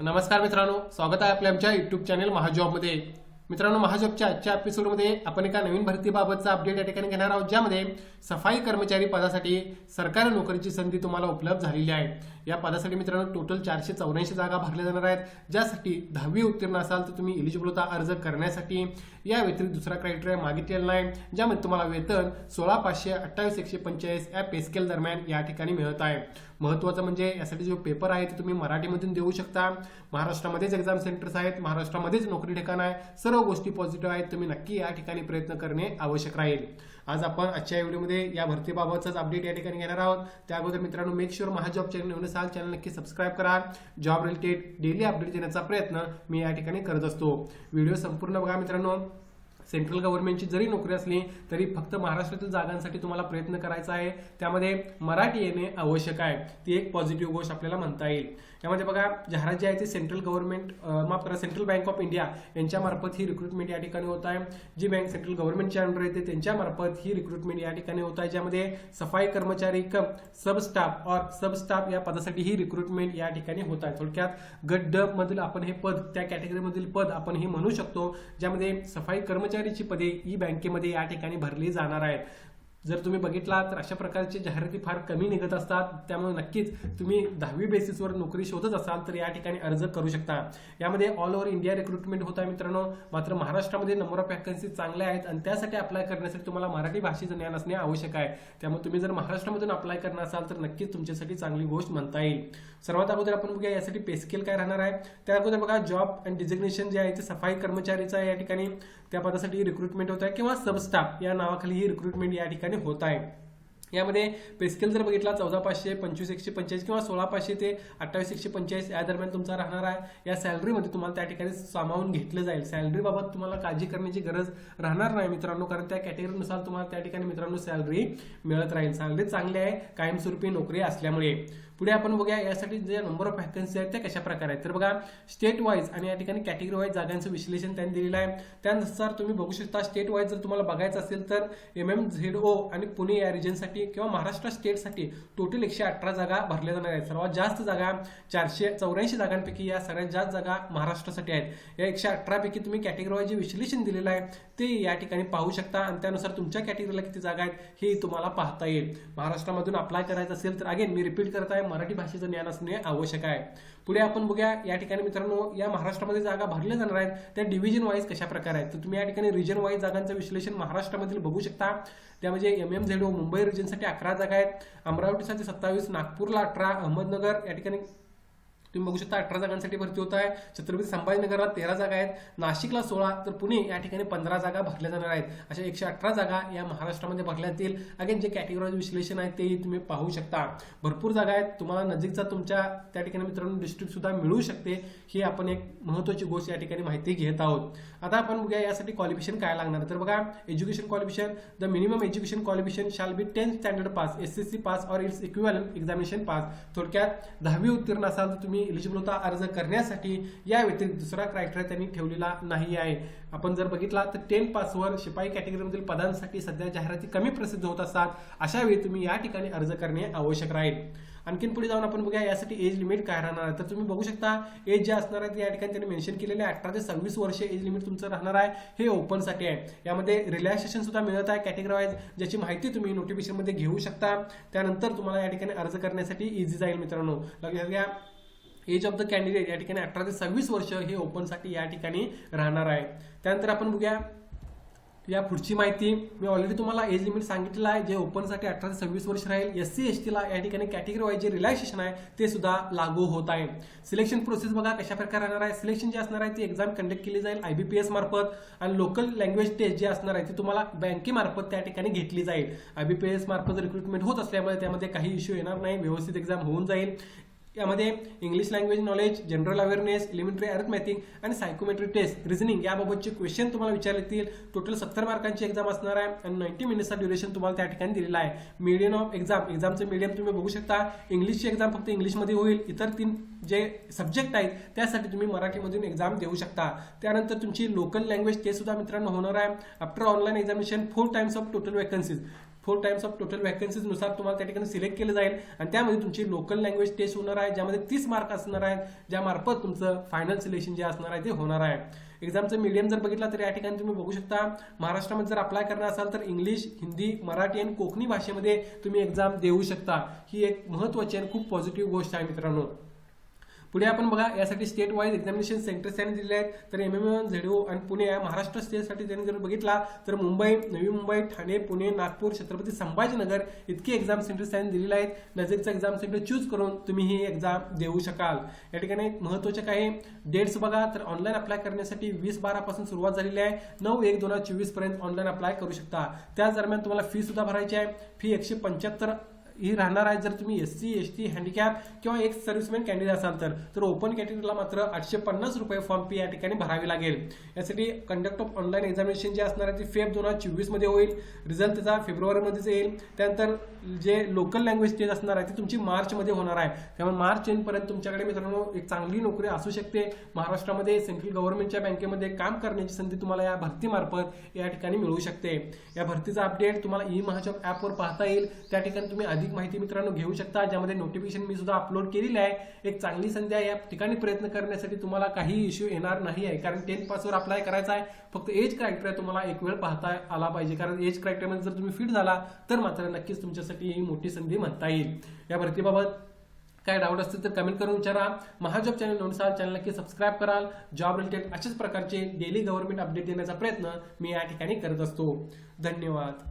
नमस्कार मित्रांनो स्वागत आहे आपल्या आमच्या युट्यूब चॅनल महाजॉबमध्ये. मित्रांनो महाजॉबच्या आजच्या एपिसोडमध्ये आपण एका नवीन भरतीबाबतचा अपडेट या ठिकाणी घेणार आहोत ज्यामध्ये सफाई कर्मचारी पदासाठी सरकारी नोकरीची संधी तुम्हाला उपलब्ध झालेली आहे. या पदासाठी मित्रांनो टोटल चारशे चौऱ्याऐंशी जागा भरल्या जाणार आहेत. ज्यासाठी दहावी उत्तीर्ण असाल तर तुम्ही एलिजिबल होता अर्ज करण्यासाठी या व्यतिरिक्त दुसरा क्रायटेरिया मागितलेला नाही ज्यामध्ये तुम्हाला वेतन सोळा पाचशे अठ्ठावीस एकशे पंचेचाळीस या पे स्केल दरम्यान या ठिकाणी मिळत आहे. महत्त्वाचं म्हणजे यासाठी जो पेपर आहे ते तुम्ही मराठीमधून देऊ शकता. महाराष्ट्रामध्येच एक्झाम सेंटर्स आहेत महाराष्ट्रामध्येच नोकरी ठिकाण आहे सर्व गोष्टी पॉझिटिव्ह आहेत. तुम्ही नक्की या ठिकाणी प्रयत्न करणे आवश्यक राहील. आज आपण आजच्या व्हिडिओमध्ये या भरतीबाबतचाच अपडेट या ठिकाणी घेणार आहोत. त्या अगोदर मित्रांनो मेक शुअर महाजॉब चॅनल नवीन असाल चॅनल नक्की सबस्क्राईब करा. जॉब रिलेटेड डेली अपडेट देण्याचा प्रयत्न मी या ठिकाणी करत असतो. व्हिडिओ संपूर्ण बघा मित्रांनो. सेंट्रल गव्हर्नमेंटची जरी नोकरी असली तरी फक्त महाराष्ट्रातील जागांसाठी तुम्हाला प्रयत्न करायचा आहे. त्यामध्ये मराठी येणे आवश्यक आहे. ती एक पॉझिटिव्ह गोष्ट आपल्याला म्हणता येईल. यामध्ये बघा जाहिरात जे आहे ते सेंट्रल गव्हर्नमेंट माफ करा सेंट्रल बँक ऑफ इंडिया यांच्यामार्फत ही रिक्रुटमेंट या ठिकाणी होत आहे. जी बँक सेंट्रल गव्हर्नमेंटच्या अंडर येते त्यांच्यामार्फत ही रिक्रुटमेंट या ठिकाणी होत आहे. ज्यामध्ये सफाई कर्मचारी कम सब स्टाफ और सब स्टाफ या पदासाठी ही रिक्रुटमेंट या ठिकाणी होत आहे. थोडक्यात गट ड मधील आपण हे पद त्या कॅटेगरीमधील पद आपण हे म्हणू शकतो ज्यामध्ये सफाई कर्मचारी कर्मचारीची पदे ई बँकेमध्ये या ठिकाणी भरली जाणार आहेत. जर तुम्ही बघितला तर अशा प्रकारची जाहिराती फार कमी निघत असतात. त्यामुळे नक्कीच तुम्ही दहावी बेसिसवर नोकरी शोधत असाल तर या ठिकाणी अर्ज करू शकता. यामध्ये ऑल ओव्हर इंडिया रिक्रुटमेंट होत आहे मित्रांनो. मात्र महाराष्ट्रामध्ये नंबर ऑफ वॅकन्सी चांगल्या आहेत आणि त्यासाठी अप्लाय करण्यासाठी तुम्हाला मराठी भाषेचं ज्ञान असणे आवश्यक आहे. त्यामुळे तुम्ही जर महाराष्ट्रामधून अप्लाय करणार असाल तर नक्कीच तुमच्यासाठी चांगली गोष्ट म्हणता येईल. सर्वात अगोदर आपण बघूया यासाठी पेस्केल काय राहणार आहे. त्या अगोदर बघा जॉब अँड डिझिग्नेशन जे आहे ते सफाई कर्मचारीचा या ठिकाणी. त्या पदासाठी रिक्रुटमेंट होत आहे किंवा सबस्टाफ या नावाखाली ही रिक्रुटमेंट या ठिकाणी होत आहे यामध्ये पेस्केल जर बघितला चौदा पाचशे पंचवीस एकशे पंचेचाळीस किंवा सोळा पाचशे ते अठ्ठावीस एकशे पंचेचाळीस या दरम्यान तुमचा राहणार आहे. या सॅलरीमध्ये तुम्हाला त्या ठिकाणी सामावून घेतलं जाईल. सॅलरीबाबत तुम्हाला काळजी करण्याची गरज राहणार नाही मित्रांनो कारण त्या कॅटेगरीनुसार तुम्हाला त्या ठिकाणी मित्रांनो सॅलरी मिळत राहील. सॅलरी चांगली आहे कायमस्वरूपी नोकरी असल्यामुळे. पुढे आपण बघूया यासाठी जे नंबर ऑफ व्हॅकन्सी आहेत त्या कशा प्रकारे आहेत. तर बघा स्टेट वाईज आणि या ठिकाणी कॅटेगरी वाईज जागांचं विश्लेषण त्यांनी दिलेलं आहे. त्यानुसार तुम्ही बघू शकता स्टेट वाईज जर तुम्हाला बघायचं असेल तर एम एम झेड ओ आणि पुणे या रिजनसाठी किंवा महाराष्ट्र स्टेटसाठी टोटल एकशे अठरा जागा भरल्या जाणार आहेत. सर्वात जास्त जागा चारशे चौऱ्याऐंशी जागांपैकी या सगळ्यात जास्त जागा महाराष्ट्रासाठी आहेत. या एकशे अठरापैकी तुम्ही कॅटेगरी वाईज जे विश्लेषण दिलेलं आहे ते या ठिकाणी पाहू शकता. आणि त्यानुसार तुमच्या कॅटेगरीला किती जागा आहेत हे तुम्हाला पाहता येईल. महाराष्ट्रामधून अप्लाय करायचं असेल तर अगेन मी रिपीट करत आहे मराठी भाषेचं ज्ञान असणे आवश्यक आहे. पुढे आपण बघूया या ठिकाणी मित्रांनो या महाराष्ट्रामध्ये जागा भरल्या जाणार आहेत. त्या डिव्हिजन वाईज कशा प्रकारे आहेत? तर तुम्ही या ठिकाणी रिजन वाईज जागांचं विश्लेषण महाराष्ट्रामधील बघू शकता. त्या म्हणजे एम एम झेड मुंबई रिजनसाठी अकरा जागा आहेत. अमरावतीसाठी सत्तावीस नागपूरला अठरा अहमदनगर या ठिकाणी तुम्ही बघू शकता अठरा जागांसाठी भरती होत आहे. छत्रपती संभाजीनगरला तेरा जागा आहेत. नाशिकला सोळा तर पुणे या ठिकाणी पंधरा जागा भरल्या जाणार आहेत. अशा एकशे अठरा जागा या महाराष्ट्रामध्ये भरल्या जातील. अगेन जे कॅटेगरी विश्लेषण आहे तेही तुम्ही पाहू शकता. भरपूर जागा आहेत. तुम्हाला नजीकचा तुमच्या त्या ठिकाणी मित्रांनो डिस्ट्रिक्ट सुद्धा मिळू शकते. ही आपण एक महत्वाची गोष्ट या ठिकाणी माहिती घेत आहोत. आता आपण बघूया यासाठी क्वालिफिकेशन काय लागणार तर बघा education qualification the minimum education qualification shall be ten standard pass S S C pass or its equivalent examination pass थोडक्यात दहावी उत्तीर्ण असाल तर तुम्ही एलिजिबल होता अर्ज करण्यासाठी या व्यतिरिक्त दुसरा क्रायटेरिया त्यांनी ठेवलेला नाही आहे. आपण जर बघितला तर टेन पासवर शिपाई कॅटेगरीमधील पदांसाठी सध्या जाहिराती कमी प्रसिद्ध होत असतात. अशा वेळी तुम्ही या ठिकाणी अर्ज करणे आवश्यक राहील. आणखीन पुढे जाऊन आपण बघूया यासाठी एज लिमिट काय राहणार आहे. तर तुम्ही बघू शकता एज जे असणार आहे ते या ठिकाणी त्यांनी मेन्शन केलेले आहे. अठरा ते सव्वीस वर्ष एज लिमिट तुमचं राहणार आहे. हे ओपनसाठी आहे. यामध्ये रिलॅक्सेशन सुद्धा मिळत आहे कॅटेगरी वाईज ज्याची माहिती तुम्ही नोटिफिकेशनमध्ये घेऊ शकता. त्यानंतर तुम्हाला या ठिकाणी अर्ज करण्यासाठी इझी जाईल मित्रांनो. लक्षात घ्या एज ऑफ द कॅन्डिडेट या ठिकाणी अठरा ते सव्वीस वर्ष हे ओपनसाठी या ठिकाणी राहणार आहे. त्यानंतर आपण बघूया या पुढची माहिती. मी ऑलरेडी तुम्हाला एज लिमिट सांगितलेलं आहे. जे ओपनसाठी अठरा ते सव्वीस वर्ष राहील एस सी एस टीला या ठिकाणी कॅटेगरी वाईज जे रिलॅक्सेशन आहे ते सुद्धा लागू होत आहे. सिलेक्शन प्रोसेस बघा कशा प्रकारे राहणार आहे. सिलेक्शन जे असणार आहे ती एक्झाम कंडक्ट केली जाईल आयबीपीएस मार्फत आणि लोकल लँग्वेज टेस्ट जे असणार आहे ती तुम्हाला बँकेमार्फत त्या ठिकाणी घेतली जाईल. आयबीपीएस मार्फत रिक्रुटमेंट होत असल्यामुळे त्यामध्ये काही इश्यू येणार नाही. व्यवस्थित एक्झाम होऊन जाईल. यामध्ये English language knowledge general awareness elementary arithmetic आणि सायकोमेट्रिक टेस्ट रिझनिंग याबाबतचे क्वेश्चन तुम्हाला विचारले येतील टोटल सत्तर मार्कांची एक्झाम असणार आहे आणि नाईन्टी मिनिट्सचा ड्युरेशन तुम्हाला त्या ठिकाणी दिलेला आहे. मीडियम ऑफ एक्झाम एक्झामचं मीडियम तुम्ही बघू शकता. इंग्लिशची एक्झाम फक्त इंग्लिशमध्ये होईल. इतर तीन जे सब्जेक्ट आहेत त्यासाठी तुम्ही मराठीमधून एक्झाम देऊ शकता. त्यानंतर तुमची लोकल लँग्वेज ते सुद्धा मित्रांनो होणार आहे. After online examination four times of total vacancies four times of total वॅकन्सीजनुसार तुम्हाला त्या ठिकाणी सिलेक्ट केलं जाईल. आणि त्यामध्ये तुमची लोकल लँग्वेज टेस्ट होणार आहे ज्यामध्ये तीस मार्क असणार आहेत ज्यामार्फत तुमचं फायनल सिलेक्शन जे असणार आहे ते होणार आहे. एक्झामचं मीडियम जर बघितला तर या ठिकाणी तुम्ही बघू शकता महाराष्ट्रामध्ये जर अप्लाय करणार असाल तर इंग्लिश हिंदी मराठी आणि कोकणी भाषेमध्ये तुम्ही एक्झाम देऊ शकता. ही एक महत्वाची आणि खूप पॉझिटिव्ह गोष्ट आहे मित्रांनो. पुढे आपण बघा यासाठी स्टेट वाईज एक्झामिनेशन सेंटर्स त्यांनी दिले आहेत. तर एम एम एन झेडओ आणि पुणे या महाराष्ट्र स्टेटसाठी त्यांनी जर बघितला तर मुंबई नवी मुंबई ठाणे पुणे नागपूर छत्रपती संभाजीनगर इतके एक्झाम सेंटर्स त्यांनी दिलेले आहेत. नजीकचं एक्झाम सेंटर चूज करून तुम्ही ही एक्झाम देऊ शकाल. या ठिकाणी महत्त्वाचे काही डेट्स बघा तर ऑनलाईन अप्लाय करण्यासाठी वीस बारा पासून सुरुवात झालेली आहे. नऊ एक दोन हजार चोवीसपर्यंत ऑनलाईन अप्लाय करू शकता. त्याच दरम्यान तुम्हाला फी सुद्धा भरायची आहे. फी एकशे पंच्याहत्तर ही राहणार आहे जर तुम्ही S C S T handicap किंवा एक सर्व्हिसमॅन कॅन्डिडेट असाल तर तर ओपन कॅटेगरीला मात्र आठशे पन्नास रुपये फॉर्म फी या ठिकाणी भरावी लागेल. यासाठी कंडक्ट ऑफ ऑनलाईन एक्झामिनेशन जे असणार आहे ते फेब दोन हजार चोवीसमध्ये होईल. रिझल्ट त्याचा फेब्रुवारीमध्येच येईल. त्यानंतर जे लोकल लँग्वेज टेस्ट असणार आहे ती तुमची मार्चमध्ये होणार आहे. त्यामुळे मार्च एंडपर्यंत तुमच्याकडे मित्रांनो एक चांगली नोकरी असू शकते. महाराष्ट्रामध्ये सेंट्रल गव्हर्नमेंटच्या बँकेमध्ये काम करण्याची संधी तुम्हाला या भरतीमार्फत या ठिकाणी मिळू शकते. या भरतीचा अपडेट तुम्हाला ई महाजॉब ऍपवर पाहता येईल. त्या ठिकाणी तुम्ही अधिक माहिती मित्रांनो घेऊ शकता. ज्यामध्ये नोटिफिकेशन मी सुद्धा अपलोड केलेली आहे. एक चांगली संधी आहे. या ठिकाणी प्रयत्न करण्यासाठी तुम्हाला काही इश्यू येणार नाही आहे. कारण टेन्थ पासवर अप्लाय करायचा आहे. फक्त एज क्रायटेरिया तुम्हाला एक वेळ पाहता आला पाहिजे. कारण एज क्रायटेरियामध्ये जर तुम्ही फिट झाला तर मात्र नक्कीच तुमच्यासाठी ही मोठी संधी म्हणता येईल. या भरतीबाबत काय डाऊट असतील तर कमेंट करून विचारा. महाजॉब चॅनल नोंदसाल चॅनल नक्की सबस्क्राईब कराल. जॉब रिलेटेड अशाच प्रकारचे डेली गव्हर्नमेंट अपडेट देण्याचा प्रयत्न मी या ठिकाणी करत असतो. धन्यवाद.